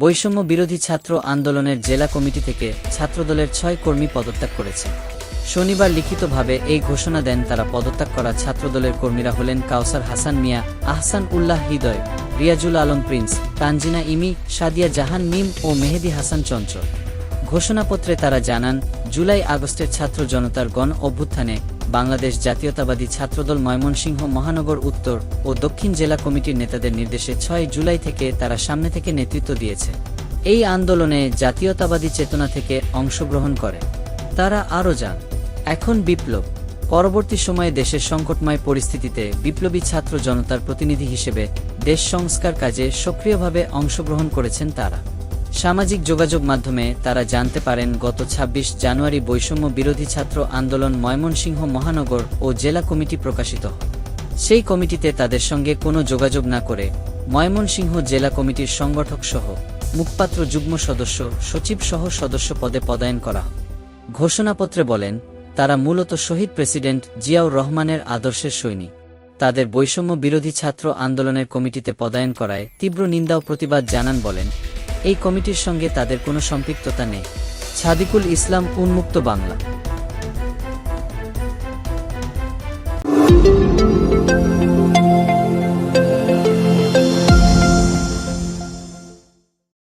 বৈষম্য বিরোধী ছাত্র আন্দোলনের জেলা কমিটি থেকে ছাত্রদলের ছয় কর্মী পদত্যাগ করেছে। শনিবার লিখিতভাবে এই ঘোষণা দেন তারা পদত্যাগ করা ছাত্রদলের কর্মীরা হলেন কাউসার হাসান মিয়া, আহসান উল্লাহ হৃদয়, রিয়াজুল আলম প্রিন্স, তানজিনা ইমি, সাদিয়া জাহান মিম ও মেহেদি হাসান চঞ্চল। ঘোষণাপত্রে তারা জানান, জুলাই আগস্টের ছাত্র জনতার গণ অভ্যুত্থানে বাংলাদেশ জাতীয়তাবাদী ছাত্রদল ময়মনসিংহ মহানগর উত্তর ও দক্ষিণ জেলা কমিটির নেতাদের নির্দেশে ছয় জুলাই থেকে তারা সামনে থেকে নেতৃত্ব দিয়েছে। এই আন্দোলনে জাতীয়তাবাদী চেতনা থেকে অংশগ্রহণ করে। তারা আরও যান এখন বিপ্লব। পরবর্তী সময়ে দেশের সংকটময় পরিস্থিতিতে বিপ্লবী ছাত্র জনতার প্রতিনিধি হিসেবে দেশ সংস্কার কাজে সক্রিয়ভাবে অংশগ্রহণ করেছেন তারা। সামাজিক যোগাযোগ মাধ্যমে তারা জানতে পারেন, গত ২৬ জানুয়ারি বৈষম্য বিরোধী ছাত্র আন্দোলন ময়মনসিংহ মহানগর ও জেলা কমিটি প্রকাশিত সেই কমিটিতে তাদের সঙ্গে কোনো যোগাযোগ না করে ময়মনসিংহ জেলা কমিটির সংগঠক সহ মুখপাত্র যুগ্ম সদস্য, সচিব সহ সদস্য পদে পদায়ন করা ঘোষণাপত্রে বলেন, তারা মূলত শহীদ প্রেসিডেন্ট জিয়াউর রহমানের আদর্শের সৈনিক। তাদের বৈষম্য বিরোধী ছাত্র আন্দোলনের কমিটিতে পদায়ন করায় তীব্র নিন্দা ও প্রতিবাদ জানান বলেন এই কমিটির সঙ্গে তাদের কোনো সম্পৃক্ততা নেই। ছাদিকুল ইসলাম উন্মুক্ত বাংলা।